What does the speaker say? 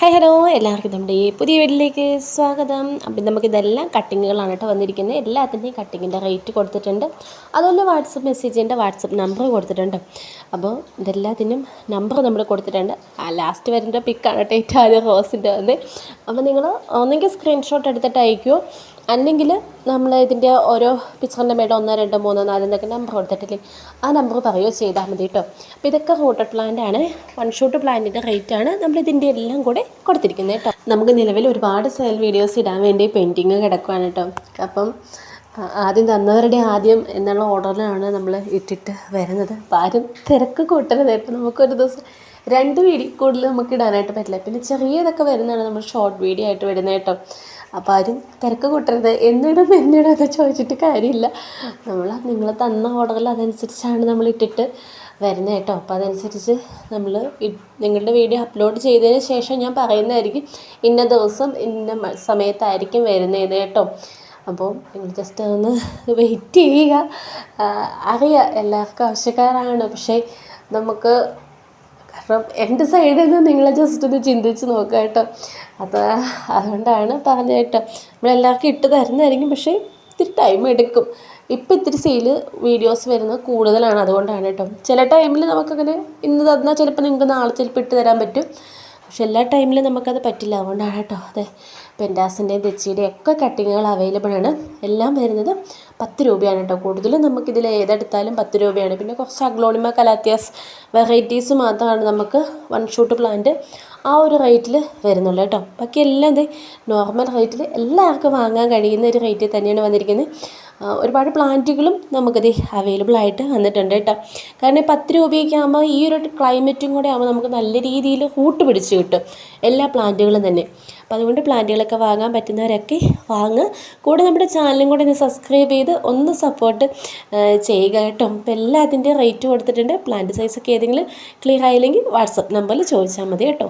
Hi hello എല്ലാവർക്കും നമ്മുടെ ഈ പുതിയ വീട്ടിലേക്ക് സ്വാഗതം. അപ്പം നമുക്കിതെല്ലാം കട്ടിങ്ങുകളാണ് കേട്ടോ വന്നിരിക്കുന്നത്. എല്ലാത്തിന്റെയും കട്ടിങ്ങിന്റെ റേറ്റ് കൊടുത്തിട്ടുണ്ട്. അതുപോലെ വാട്സപ്പ് മെസ്സേജിന്റെ വാട്സപ്പ് നമ്പർ കൊടുത്തിട്ടുണ്ട്. അപ്പോൾ ഇതെല്ലാത്തിനും നമ്പർ നമ്മൾ കൊടുത്തിട്ടുണ്ട്. ആ ലാസ്റ്റ് വരുന്ന പിക്കാണ് കേട്ടോ ഏറ്റവും ആദ്യം റോസിന്റെ വന്ന് അപ്പോൾ നിങ്ങൾ ഒന്നെങ്കിൽ സ്ക്രീൻഷോട്ട് എടുത്തിട്ട് അയക്കുമോ അല്ലെങ്കിൽ നമ്മൾ ഇതിന്റെ ഓരോ പിക്ചറിന്റെ മേലെ ഒന്ന് രണ്ട് മൂന്ന് നാല് എന്നൊക്കെ നമ്പർ കൊടുത്തിട്ടില്ലേ ആ നമ്പർ പറയുകയോ ചെയ്താൽ മതി കേട്ടോ അപ്പോൾ ഇതൊക്കെ റൂട്ടഡ് പ്ലാന്റ് ആണ്. വൺ ഷോട്ട് പ്ലാന്റിന്റെ റേറ്റ് ആണ് നമ്മൾ ഇതിന്റെ എല്ലാം കൂടെ കൊടുത്തിരിക്കുന്നത് കേട്ടോ നമുക്ക് നിലവിൽ ഒരുപാട് സെൽ വീഡിയോസ് ഇടാൻ വേണ്ടി പെയിന്റിങ് കിടക്കുവാണ് കേട്ടോ അപ്പം ആദ്യം തന്നവരുടെ ആദ്യം എന്നുള്ള ഓർഡറിലാണ് നമ്മൾ ഇട്ടിട്ട് വരുന്നത്. അപ്പം ആരും തിരക്ക് കൂട്ടരുത്. ഇപ്പം നമുക്കൊരു ദിവസം രണ്ട് വീഡിയോ കൂടുതൽ നമുക്ക് ഇടാനായിട്ട് പറ്റില്ല. പിന്നെ ചെറിയതൊക്കെ വരുന്നതാണ് നമ്മൾ ഷോർട്ട് വീഡിയോ ആയിട്ട് വരുന്നത് കേട്ടോ അപ്പോൾ ആരും തിരക്ക് കൂട്ടരുത്. എന്നിടും എന്നിടും എന്ന് ചോദിച്ചിട്ട് കാര്യമില്ല. നമ്മൾ നിങ്ങൾ തന്ന ഓർഡറിൽ അതനുസരിച്ചാണ് നമ്മൾ ഇട്ടിട്ട് വരുന്നത് കേട്ടോ. അപ്പോൾ അതനുസരിച്ച് നമ്മൾ നിങ്ങളുടെ വീഡിയോ അപ്ലോഡ് ചെയ്തതിന് ശേഷം ഞാൻ പറയുന്നതായിരിക്കും ഇന്ന ദിവസം ഇന്ന സമയത്തായിരിക്കും വരുന്നത് കേട്ടോ. അപ്പോൾ നിങ്ങൾ ജസ്റ്റ് ഒന്ന് വെയിറ്റ് ചെയ്യുക. അറിയാം. എല്ലാവർക്കും ആവശ്യക്കാരാണ്. പക്ഷേ നമുക്ക് കാരണം എന്റെ സൈഡിൽ നിന്ന് നിങ്ങൾ ജസ്റ്റ് ഒന്ന് ചിന്തിച്ച് നോക്കുക കേട്ടോ. അത് അതുകൊണ്ടാണ് പറഞ്ഞത് കേട്ടോ. നമ്മളെല്ലാവർക്കും ഇട്ട് തരുന്നതായിരിക്കും പക്ഷേ ഇത്തിരി ടൈം എടുക്കും. ഇപ്പം ഇത്തിരി സെയിൽ വീഡിയോസ് വരുന്നത് കൂടുതലാണ് അതുകൊണ്ടാണ് കേട്ടോ. ചില ടൈമിൽ നമുക്കങ്ങനെ ഇന്ന് തന്നാൽ ചിലപ്പോൾ നിങ്ങൾക്ക് നാളെ ചിലപ്പോൾ ഇട്ട് തരാൻ പറ്റും. പക്ഷെ എല്ലാ ടൈമിലും നമുക്കത് പറ്റില്ല അതുകൊണ്ടാണ് കേട്ടോ. അതെ. പെൻഡാസിന്റെയും തെച്ചിയുടെയും ഒക്കെ കട്ടിങ്ങുകൾ അവൈലബിൾ ആണ്. എല്ലാം വരുന്നത് പത്ത് രൂപയാണ് കേട്ടോ കൂടുതലും നമുക്കിതിൽ ഏതെടുത്താലും പത്ത് രൂപയാണ്. പിന്നെ കുറച്ച് അഗ്ലോണിമ കലാത്തിയാസ് വെറൈറ്റീസ് മാത്രമാണ് നമുക്ക് വൺ ഷൂട്ട് പ്ലാന്റ് ആ ഒരു റേറ്റിൽ വരുന്നുള്ളൂ കേട്ടോ ബാക്കി എല്ലാം ഇത് നോർമൽ റേറ്റിൽ എല്ലാവർക്കും വാങ്ങാൻ കഴിയുന്ന ഒരു റേറ്റിൽ തന്നെയാണ് വന്നിരിക്കുന്നത്. ഒരുപാട് പ്ലാന്റുകളും നമുക്കത് അവൈലബിൾ ആയിട്ട് വന്നിട്ടുണ്ട് കേട്ടോ. കാരണം പത്ത് രൂപയൊക്കെ ആകുമ്പോൾ ഈ ഒരു ക്ലൈമറ്റും കൂടെ ആകുമ്പോൾ നമുക്ക് നല്ല രീതിയിൽ കൂട്ട് പിടിച്ച് കിട്ടും എല്ലാ പ്ലാന്റുകളും തന്നെ. അപ്പം അതുകൊണ്ട് പ്ലാന്റുകളൊക്കെ വാങ്ങാൻ പറ്റുന്നവരൊക്കെ വാങ്ങുക കൂടെ നമ്മുടെ ചാനലും കൂടെ ഒന്ന് സബ്സ്ക്രൈബ് ചെയ്ത് ഒന്ന് സപ്പോർട്ട് ചെയ്യുക കേട്ടോ. അപ്പോൾ എല്ലാത്തിന്റെയും റേറ്റ് കൊടുത്തിട്ടുണ്ട്. പ്ലാന്റ് സൈസൊക്കെ ഏതെങ്കിലും ക്ലിയർ ആയില്ലെങ്കിൽ വാട്സപ്പ് നമ്പറിൽ ചോദിച്ചാൽ മതി കേട്ടോ.